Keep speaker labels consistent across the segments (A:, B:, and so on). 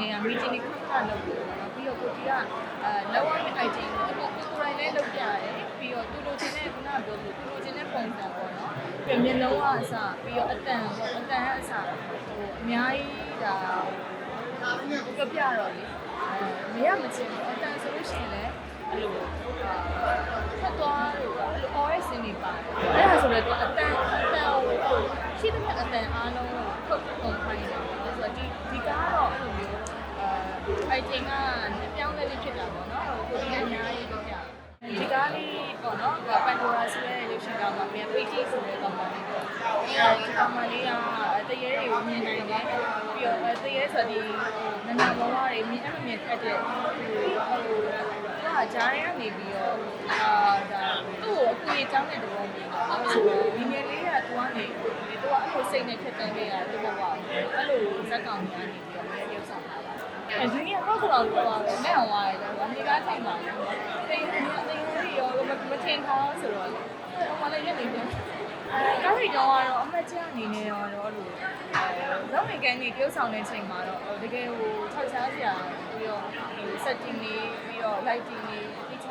A: ခင်တွေကမီတင်တွေခဏခဏလုပ်ပြီးတော့ပြီးတော့ကိုတီကအဲလောက်ရမယ့် item ကိုကိုကိုယ်တိုင်လည်းလုပ်ပြရတယ်ပြီးတော့သူတို့ချင်းနဲ့ခုနကပြောလို့သူတို့ချင်းနဲ့ပုံစံပေါ့နော်ပြီးမျက်လုံးကအစပြီးတော့အတန်ပေါ့အတန်ကအစဟိုအများကြီးဒါပြောပြတော့လေအဲမရမချင်းဘူးအတန်ဆိုလို့ရှိရင်လည်းအဲ့လိုဖတ်သွားလို့အဲ့လို OS နေပါတယ်အဲ့ဒါဆိုတော့သူအတန်အတန်ကိုရှိတဲ့မြတ်အတန်အားလုံးကိုထုတ်ပုံခိုင်းတယ်ဆိုတော့ဒီဒီကားတော့အဲ့လိုမျိုး အဲ item ကအပြောင်းလဲလေးဖြစ်တာပေါ့နော်ကိုဒီကအများကြီးလုပ်ပြဒီကားလေးပေါ့နော်ပန်ဒိုရာဆိုတဲ့ရုပ်ရှင်ကောင်ကမြန် PG ဆိုတဲ့ကောင်မလေးပေါ့အဲဒီကောင်မလေးကတရေတွေကိုမြင်နိုင်တယ်ပြီးတော့တရေဆိုဒီနန္ဒဘဝတွေမြင်အမမြင်ဖတ်တဲ့ဟိုဟိုကကြားရနေပြီးတော့အာဒါသူ့ကိုအကူအကြောင်းတဲ့တဘောမျိုးဆိုတော့ဒီငယ်လေးကသူကနေသူကအဲ့လိုစိတ်နဲ့ဖြတ်တန်းခဲ့ရတဲ့ဘဝအဲ့လိုဇက်ကောင်များနေပြီးတော့လည်းရုပ်ဆောင်လာတာ အဲဒီကတော့ကတော့တော့မဲ့အောင်သွားတယ်ဗာနေကားထိုင်ပါတိတ်တိတ်တိတ်ရောမထင်ထားဆိုတော့ဟိုမလည်းရက်နေတယ်အဲကားရီတော့ကတော့အမတ်ကျအနေနဲ့ရောတော့လို့အဲဇောင်းဝင်ကန်နေပြုတ်ဆောင်တဲ့ချိန်မှာတော့တကယ်ဟိုထောက်ချားစရာပြီးတော့ဟို setting လေးပြီးတော့ lighting လေးတိကျ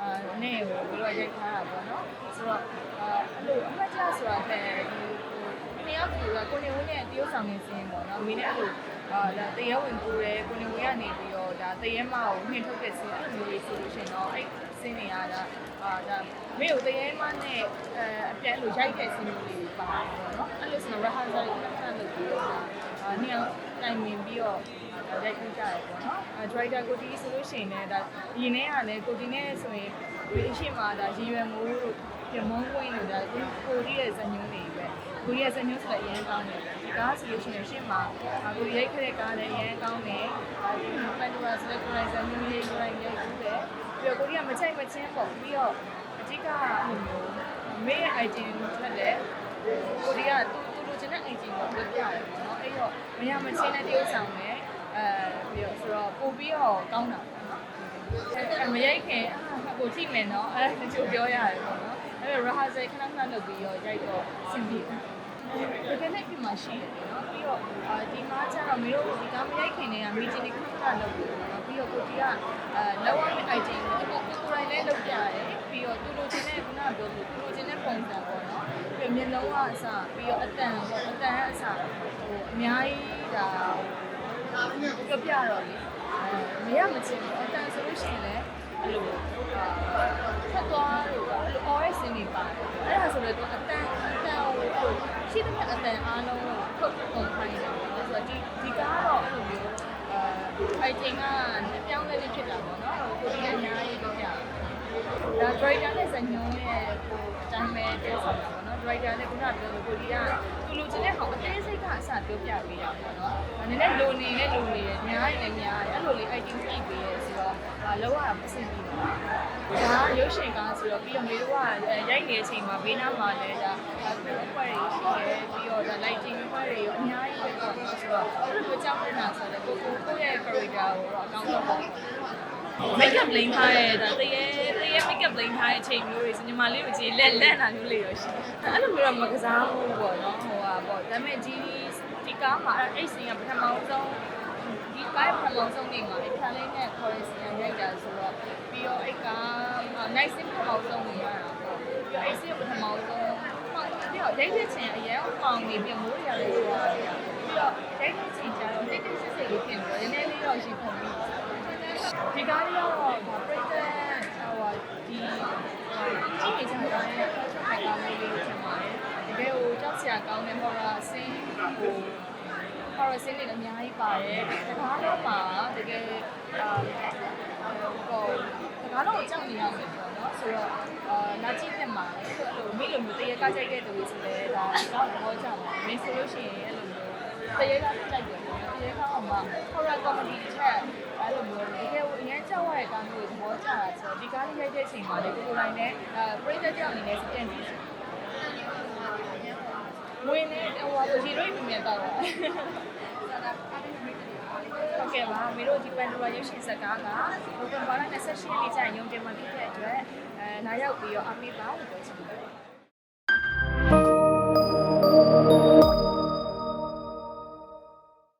A: အာနဲ့ဟိုပြီးတော့ရိုက်ထားတာပေါ့နော်ဆိုတော့အဲ့လိုအမတ်ကျဆိုတာတဲ့ဒီဟိုနှစ်ယောက်ကူကကိုနေဝင်းနဲ့တရုတ်ဆောင်နေစင်းပေါ့နော်မင်းနဲ့အဲ့လို အာဒါတရဲဝင်ကူတယ်ကိုနေဝင်းကနေပြီးတော့ဒါတရဲမကိုနှင်ထုတ်တဲ့စင်းအဲ့လိုမျိုးလေးဆိုလို့ရှိရင်တော့အဲ့စင်းတွေကဒါအာဒါမင်းကိုတရဲမနဲ့အဲအပြန်လို့ရိုက်တဲ့စင်းမျိုးလေးပါတယ်ပေါ့နော်အဲ့လိုဆိုတော့ rehearsal ကိုခဏလုပ်ပြီးတော့အာနှစ်ယောက် တိုင်ပင်ပြီးတော့ဒါရိုက်ကြရတယ်ပေါ့နော်အဲ driver ကိုတီးဆိုလို့ရှိရင်လည်းဒါဒီနေ့ကလည်းကိုတီနဲ့ဆိုရင်ဒီအရှိမဒါရည်ရွယ်မိုးတို့ပြမုံးဝင်းတို့ဒါကိုတီရဲ့ဇညုံးတွေပဲကိုတီရဲ့ဇညုံးဆိုလည်းအရင်ကောင်းတယ်ဒီကားဆိုလို့ရှိရင်ရှင်းမှာကိုရိုက်ခဲ့တဲ့ကားလည်းအရင်ကောင်းတယ်ဒီပန်တူရာဆိုလည်းကိုရိုင်းဇညုံးလေးကိုရိုင်းရိုက်ကူးတယ်ပြီးတော့ကိုတီကမချိုက်မချင်းပေါ့ပြီးတော့အဓိကအဲ့လိုမျိုးမေးရဲ့ item ထက်လည်းကိုတီကသူသူလိုချင်တဲ့ item ကိုပြောပြရတယ်ပေါ့နော်အဲ့တော့ မရမချင်းတဲ့တရုပ်ဆောင်နဲ့အဲပြီးတော့ဆိုတော့ပို့ပြီးတော့ကောင်းတာပေါ့နော်အဲမရိုက်ခင်အာကိုကြည့်မယ်နော်အဲတချို့ပြောရတယ်ပေါ့နော်အဲ့တော့ rehearsal ခဏခဏလုပ်ပြီးတော့ရိုက်တော့စင်ပြေတယ်တကယ်နဲ့ဒီမှာရှိတယ်နော်ပြီးတော့အာဒီမှာကျတော့မင်းတို့ဒီကားမရိုက်ခင်တည်းကမီတင်တွေခဏခဏလုပ်ပြီးတော့ပြီးတော့ကိုတီကအဲလောက်ရမယ့် item ကိုကိုကိုယ်တိုင်လည်းလုပ်ပြရတယ်ပြီးတော့သူတို့ချင်းနဲ့ခုနကပြောလို့သူတို့ချင်းနဲ့ပုံစံပေါ့နော် ပြီးမျက်လုံးကအစပြီးတော့အတန်ပေါ့အတန်ကအစဟိုအများကြီးဒါပြောပြတော့လေအဲမရမချင်းဘူးအတန်ဆိုလို့ရှိရင်လည်းအဲ့လိုအာဖတ်သွားလို့အဲ့လို OS နေပါတယ်အဲ့ဒါဆိုတော့သူအတန်အတန်ကိုရှိတဲ့မြတ်အတန်အားလုံးကိုထုတ်ပုံခိုင်းတယ်ဆိုတော့ဒီဒီကားတော့အဲ့လိုမျိုးအဲ item ကအပြောင်းလဲလေးဖြစ်တာပေါ့နော်ကိုဒီကအများကြီးတော့ပြဒါ driver နဲ့ဇညုံးရဲ့ဟိုအတိုင်းပဲပြောဆောင်တာပေါ့ နော် driver နဲ့ခုနပြောလို့ကိုဒီကသူလူချင်းတဲ့ဟောအသေးစိတ်ကအစပြောပြပေးတာပေါ့နော်ဒါနည်းနည်းလိုနေနဲ့လိုနေတယ်များရင်လည်းများတယ်အဲ့လိုလေး item ပြည့်ပေးရဲဆိုတော့ဒါလောကမစင်ပြီးပါဒါရုပ်ရှင်ကားဆိုတော့ပြီးတော့မေတို့ကရိုက်နေတဲ့အချိန်မှာဘေးနားမှာလည်းဒါကိုအခွက်တွေရှိတယ်ပြီးတော့ဒါ lighting အခွက်တွေရောအများကြီးပဲပေါ့နော်ဆိုတော့အဲ့လိုကြောက်နေတာဆိုတော့ကိုကိုကိုရဲ့ character ကိုတော့အကောင်းဆုံးပေါ့ make up လိမ့်ထားတဲ့ဒါတရေတရေ make up လိမ့်ထားတဲ့အချိန်မျိုးတွေဆိုညီမလေးကိုကြည့်လက်လက်နာမျိုးလေးရောရှိတယ်အဲ့လိုမျိုးတော့မကစားဘူးပေါ့နော်ဟိုဟာပေါ့ဒါပေမဲ့ဒီဒီကားမှာအဲ့စိန်ကပထမဆုံးဒီကားပထမဆုံးနေမှာအခါလေးနဲ့ chorus ရရိုက်တာဆိုတော့ပြီးတော့အဲ့ကား night scene ပထမဆုံးနေရတာပေါ့ပြီးတော့အဲ့ scene ပထမဆုံးဟောပြီးတော့ရိုက်တဲ့ချိန်အရင်ကပေါင်နေပြီးမိုးရရတယ်ဆိုတာပြီးတော့ရိုက်တဲ့ချိန်ကျတော့တိတ်တိတ်ဆိတ်ဆိတ်လေးဖြစ်ပြီးတော့နည်းနည်းလေးတော့ရှိပုံပြီးဒီကားလေးကတော့ဒါပရိသတ်ဟိုဒီ ကြည့်နေကြတာရဲ့ culture ကားလေးလေးထင်ပါတယ်တကယ်ဟိုကြောက်စရာကောင်းတဲ့ horror scene ဟို horror scene တွေလည်းအများကြီးပါတယ်တကားတော့မှာတကယ်အာဟိုတကားတော့ကြောက်နေရမယ်ပေါ့နော်ဆိုတော့အာလာကြည့်တဲ့မှာအဲ့လိုမိလိုမျိုးတရေကကြိုက်တဲ့သူတွေဆိုလည်းဒါကောင်းတော့ကြောက်ပါမင်းဆိုလို့ရှိရင်အဲ့လိုမျိုးတရေကကြိုက်တယ်ပေါ့နော်တရေကောင်းမှာ horror comedy တစ်ချက်အဲ့လိုမျိုးတကယ်အရင်ကြောက်ရတဲ့ကားမျိုးတွေသဘောကျတာဆိုတော့ ဒီကားလေးရိုက်တဲ့အချိန်မှာလေကိုကိုတိုင်းနဲ့အဲပရိသတ်ကြောက်အနေနဲ့စတင်ပြီးဝင်နေဟိုဟာဒီရိုက်ပြမြတ်တော့ဟုတ်ကဲ့ပါမေတို့ဒီပန်ဒူရာရုပ်ရှင်ဇာတ်ကားကဘုံဘာလ28ရက်နေ့ကျရင်ရုံတင်မှာဖြစ်တဲ့အတွက်အဲနားရောက်ပြီးတော့အပိပါလို့ပြောချင်ပါတယ်